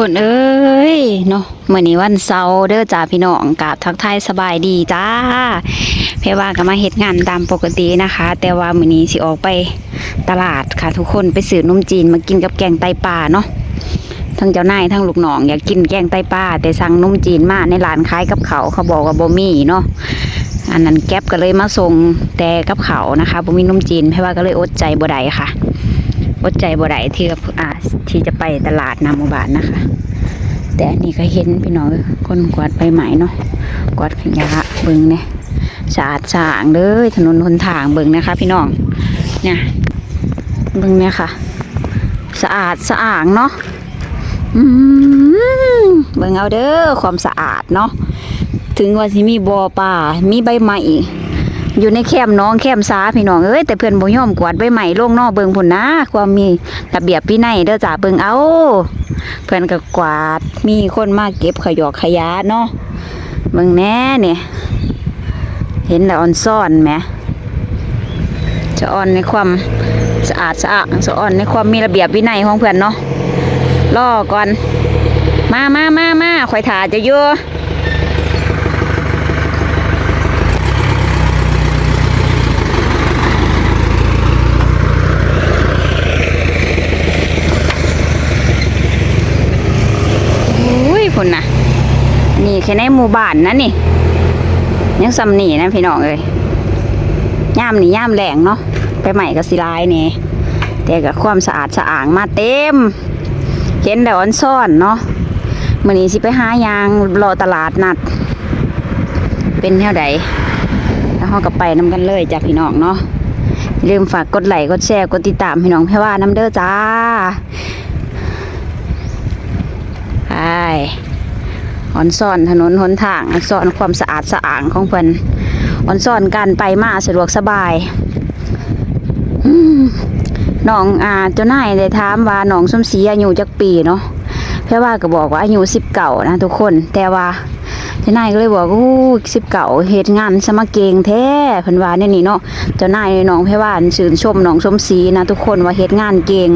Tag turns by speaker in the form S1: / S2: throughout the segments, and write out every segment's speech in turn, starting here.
S1: คนเอ้ยเนาะเมื่อนี้วันเสาร์เด้อจ้าพี่น้องกับทักทายสบายดีจ้าเพว่าก็มาเฮ็ดงานตามปกตินะคะ แต่ว่ามื้อนี้สิออกไปตลาดค่ะ ทุกคนไปซื้อนมจีนมากินกับแกงไตปลาเนาะทั้งเจ้านายทั้งลูกน้องอยากกินแกงไตปลาแต่สั่งนมจีนมาในร้านขายกับเขาเขาบอกว่าบ่มีเนาะอันนั้นแก๊ปก็เลยมาส่งแต่กับเขานะคะบ่มีนมจีนเพว่าก็เลยอดใจบ่ได้ค่ะ อดใจบ่ได้ที่จะอ่าที่จะไปตลาดนามูบานนะคะ แต่อันนี้ก็เห็นพี่น้องคนกวาดใบไม้เนาะกวาดขยะเบิ่งเนี่ยสะอาดสะอาดเลยถนนหนทางเบิ่งนะคะ พี่น้องเนี่ยเบิ่งเนี่ยค่ะ สะอาดสะอาดเนาะอืมเบิ่งเอาเด้อความสะอาดเนาะถึงว่าสิมีบ่อป่ามีใบไม้ อยู่ในแคมน้องแคมป์ซาพี่น้องเอ้ยแต่เพื่อนบ่ยอมกวาดใบไม้ลงนอกเบิงพุ่นนะ ความมีระเบียบวินัยเด้อจ้าเบิงเอา เพื่อนก็กวาดมีคนมาเก็บขยอกขยะเนาะเบิงแน่เนี่ยเห็นแล้วอ่อนซ่อนไหมจะอ่อนในความสะอาดสะอาดสะอ่อนในความมีระเบียบวินัยของเพื่อนเนาะรอก่อน มามามามาข่อยถาจะอยู่อุ้ย พุ่นนะนี่แค่ในหมู่บ้านนะนี่ยังซ้ำนี่นะพี่น้องเอ้ยย่ามนี่ย่ามแหลงเนาะไปใหม่กับสิลายนี่แต่กับความสะอาดสะอ่างมาเต็ม เห็นแต่ออนซ่อนเนาะมื่อนี้สิไปหายางรอตลาดนัด เป็นแถวใดแล้วเราก็ไปนำกันเลยจ้ะพี่น้องเนาะลืมฝากกดไลค์กดแชร์กดติดตามพี่น้องเพรว่าน้ำเด้อจ้า ไปออนซ่อนถนนหนทางออนซ่อนความสะอาดสะอางของเพิ่นออนซ่อนการไปมาสะดวกสบายน้องอาเจ้านายได้ถามว่าน้องสมศรีอายุจักปีเนาะเพราะว่าก็บอกว่าอายุสิบเก่านะทุกคนแต่ว่า เจ้านายก็เลยบอกว่าอู้สิบเก่าเหตุงานสมัครเกงแท้เพิ่นว่าเนี่ยนี่เนาะเจ้านายน้องเพรว่าชื่นชมน้องสมศรีนะทุกคนว่าเหตุงานเกง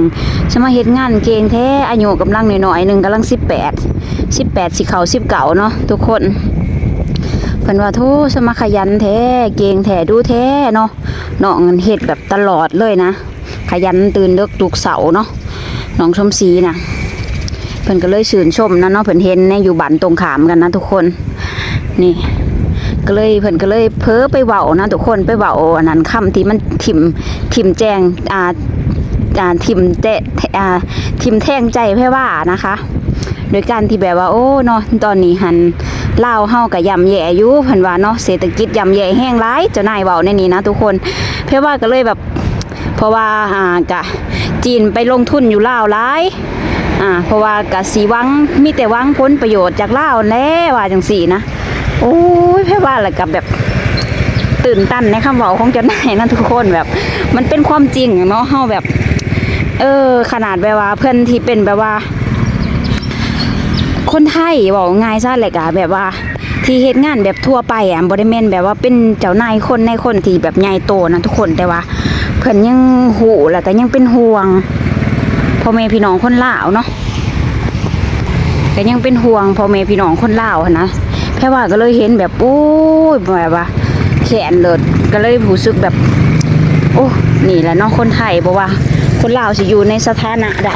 S1: สมาเหตุงานเกงแท้อายุกำลังน้อยๆหนึ่งกำลังสิบแปดสิบแปดสิเขาสิบเก่าเนาะทุกคนเพิ่นว่าโทสมาขยันแท้เก่งแท้ดูแท้เนาะน้องเฮ็ดแบบตลอดเลยนะ ขยันตื่นเลิกทุกเสาเนาะน้องชมศรีนะเพิ่นก็เลยชื่นชมนะเนาะเพิ่นเห็นในอยู่บ้านตรงขามกันนะทุกคน นี่ก็เลยเพิ่นก็เลยเพ้อไปเว้านะทุกคนไปเว้าอันนั้นคำที่มันถิมถิมแจงอ่าอ่าถิมเตะอ่าถิมแทงใจแพ่ว่านะคะ โดยการที่แบบว่า โอ้เนาะตอนนี้หันเล่าเฮากับยำแย่อยู่เพิ่นว่าเนาะเศรษฐกิจยำแย่แห้งร้ายเจ้านายเว้าในนี้นะทุกคนเพราะว่าก็เลยแบบ เพราะว่าอ่ากะจีนไปลงทุนอยู่ลาวหลายอ่าเพราะว่ากะสีวังมีแต่วังผลประโยชน์จากลาวแน่ว่าจังสี่นะ โอ้ยเพราะว่าแล้วกับแบบตื่นตันในคำเว้าของเจ้านายนะทุกคนแบบ มันเป็นความจริงเนาะเฮาแบบ เออ ขนาดแบบว่าเพื่อนที่เป็นแบบว่า คนไทยบอกง่ายซะเลยกะแบบว่าที่เฮ็ดงานแบบทั่วไปอะบ่ได้แม่นแบบว่าเป็นเจ้านายคนในคนที่แบบใหญ่โตนะทุกคนแต่ว่า เพิ่อนยังหูแล้วก็ยังเป็นห่วงพ่อแม่พี่น้องคนลาวเนาะก็ยังเป็นห่วงพ่อแม่พี่น้องคนลาวนะ ค่ว่าก็เลยเห็นแบบโอ้ยแบบว่าแขนเลิศก็เลยรู้สึกแบบ โอ้นี่แหละเนาะคนไทยบอกว่า คนลาวสิอยู่ในสถานะใด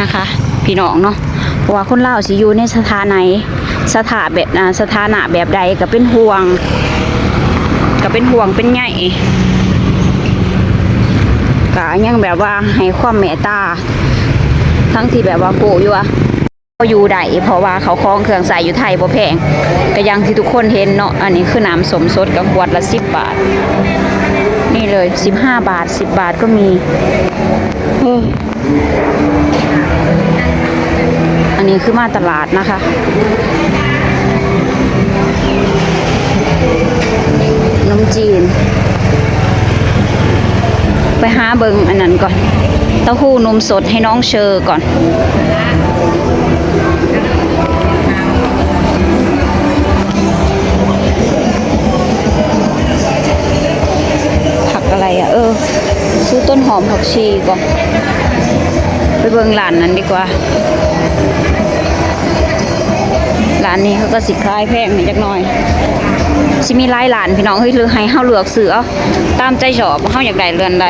S1: นะคะ พี่น้องเนาะเพราะว่าคนลาวสิอยู่ในสถานะสถาแบบสถานะแบบใดก็เป็นห่วง ก็เป็นห่วงเป็นใหญ่ก็ยังแบบว่าให้ความเมตตา ทั้งที่แบบว่าโกอยู่อะ ก็อยู่ได้เพราะว่าเขาคล้องเครื่องใส่อยู่ไทยบ่แพงก็ยังที่ทุกคนเห็นเนาะอันนี้คือน้ำสมสดกับขวดละ10บบาท นี่เลย15บห้าบาท10บบาทก็มีอันนี้คือมาตลาดนะคะนมจีน ไปหาเบิงอันนั้นก่อน เต้าหู้นมสดให้น้องเชอร์ก่อน ชีก่อนไปเบิงหลานนั้นดีกว่าร้านนี้เขาก็สิคลายแพงนี่จักหน่อยสิมีหลายร้านพี่น้องเฮ้ยหรือให้เฮาเลือกซื้อเอาตามใจชอบเฮาอยากได้เรือนใด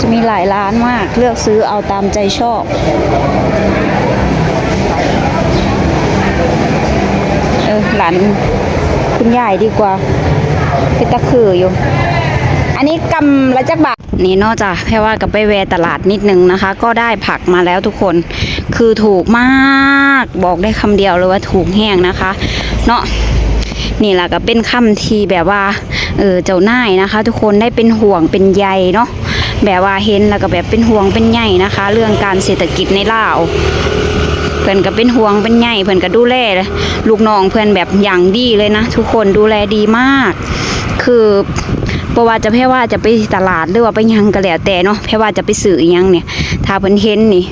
S1: จะมีหลายร้านมากเลือกซื้อเอาตามใจชอบเออหลานคุณยายดีกว่าเป็นตะคืออยู่ อันนี้กำละจักบาทนี่นอกจากแค่ว่ากับไปแวตลาดนิดนึงนะคะ ก็ได้ผักมาแล้วทุกคน คือถูกมากบอกได้คำเดียวเลยว่าถูกแห้งนะคะ เนาะนี่แหละก็เป็นคำที่แบบว่าเออเจ้าหนายนะคะ ทุกคนได้เป็นห่วงเป็นใยเนาะแบบว่าเห็นแล้วก็แบบเป็นห่วงเป็นใยนะคะ เรื่องการเศรษฐกิจในลาวเพื่อนก็เป็นห่วงเป็นใหญ่เพื่อนก็ดูแลลูกน้องเพื่อนแบบอย่างดีเลยนะ ทุกคนดูแลดีมาก คือ เพราะว่าจะแพ่ว่าจะไปตลาดหรือว่าไปยังก็แล้วแต่เนาะแพ่ว่าจะไปซื้อยังเนี่ย ถ้าเพิ่นเห็นนี่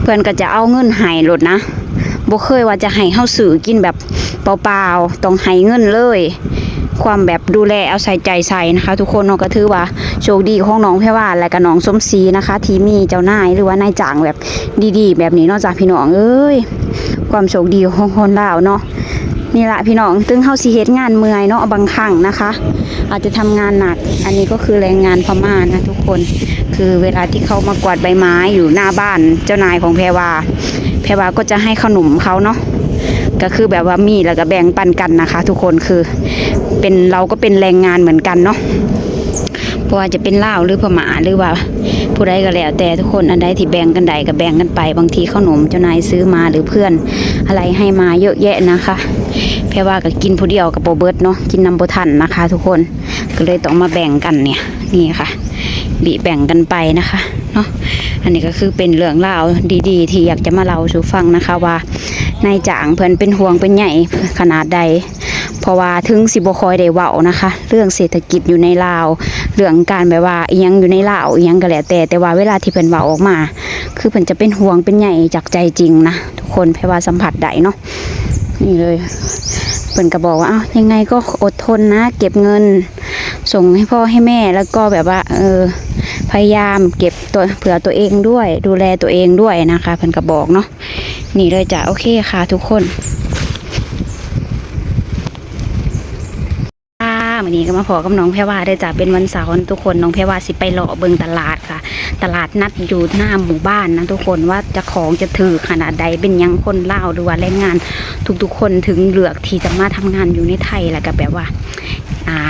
S1: เพื่อนก็จะเอาเงินให้โลดนะบ่เคยว่าจะให้เฮาซื้อกินแบบเปล่าๆต้องให้เงินเลย ความแบบดูแลเอาใส่ใจใส่นะคะ ทุกคนเนาะก็ถือว่าโชคดีของน้องแพรว่าและก็น้องสมศรีนะคะ ที่มีเจ้านายหรือว่านายจ้างแบบดีๆ แบบนี้นอกจากพี่น้องเอ้ยความโชคดีของคนลาวเนาะ นี่ละพี่น้องตึงเฮาสิเฮ็ดงานเมื่อยเนาะบางครั้งนะคะ อาจจะทำงานหนัก อันนี้ก็คือแรงงานพม่านะทุกคน คือเวลาที่เขามากวาดใบไม้อยู่หน้าบ้านเจ้านายของแพรวา แพรวาก็จะให้ขนมเขาเนาะก็คือแบบว่ามีแล้วก็แบ่งปันกันนะคะ ทุกคนคือเป็นเราก็เป็นแรงงานเหมือนกันเนาะเพราะว่าจะเป็นลาวหรือพม่าหรือว่า ผู้ใดก็แล้วแต่ทุกคนอันใดที่แบ่งกันใดก็แบ่งกันไป บางทีขนมเจ้านายซื้อมาหรือเพื่อนอะไรให้มาเยอะแยะนะคะแพรว่าก็กินผู้เดียวกับโบเบิร์ตเนาะกินนำโบทันนะคะ ทุกคนก็เลยต้องมาแบ่งกันเนี่ยนี่ค่ะบีแบ่งกันไปนะคะเนาะอันนี้ก็คือเป็นเรื่องราดีๆ ที่อยากจะมาเล่าสู่ฟังนะคะว่านายจ้างเพิ่อนเป็นห่วงเป็นใหญ่ขนาดใด เพราะว่าถึงสิบคอยได้เว้านะคะ เรื่องเศรษฐกิจอยู่ในลาว เรื่องการแบบว่าอียังอยู่ในลาวอียังก็แล้วแต่แต่ว่าเวลาที่เพิ่นเว้าออกมา คือเพิ่นจะเป็นห่วงเป็นใหญ่จากใจจริงนะทุกคนเพราะว่าสัมผัสได้เนาะนี่เลยเพิ่นก็บอกว่าอ้าวยังไงก็อดทนนะ เก็บเงิน ส่งให้พ่อให้แม่แล้วก็แบบว่า เออพยายามเก็บตัวเผื่อตัวเองด้วย ดูแลตัวเองด้วยนะคะเพิ่นก็บอกเนาะนี่เลยจ้ะโอเคค่ะทุกคนค่ะ วันนี้ก็มาพอกับน้องแพรว่าได้จ้ะเป็นวันเสาร์ทุกคนน้องแพรว่าสิไปเลาะเบิงตลาดค่ะ ตลาดนัดอยู่หน้าหมู่บ้านนะทุกคนว่าจะของจะถือขนาดใดเป็นยังคนเล่าหรือว่าแรงงาน ทุกๆคนถึงเหลือกที่จะมาทำงานอยู่ในไทยแล้วก็แบบว่า อ่า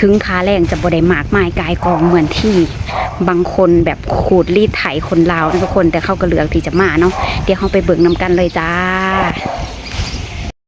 S1: ถึงค่าแรงจะบ่ได้มากไมายกายกองเหมือนที่บางคนแบบขูดรีดไถคนลาวนะทุกคนแต่เขาก็เหลือกที่จะมาเนาะเดี๋ยวเขาไปเบิ่งนำกันเลยจ้า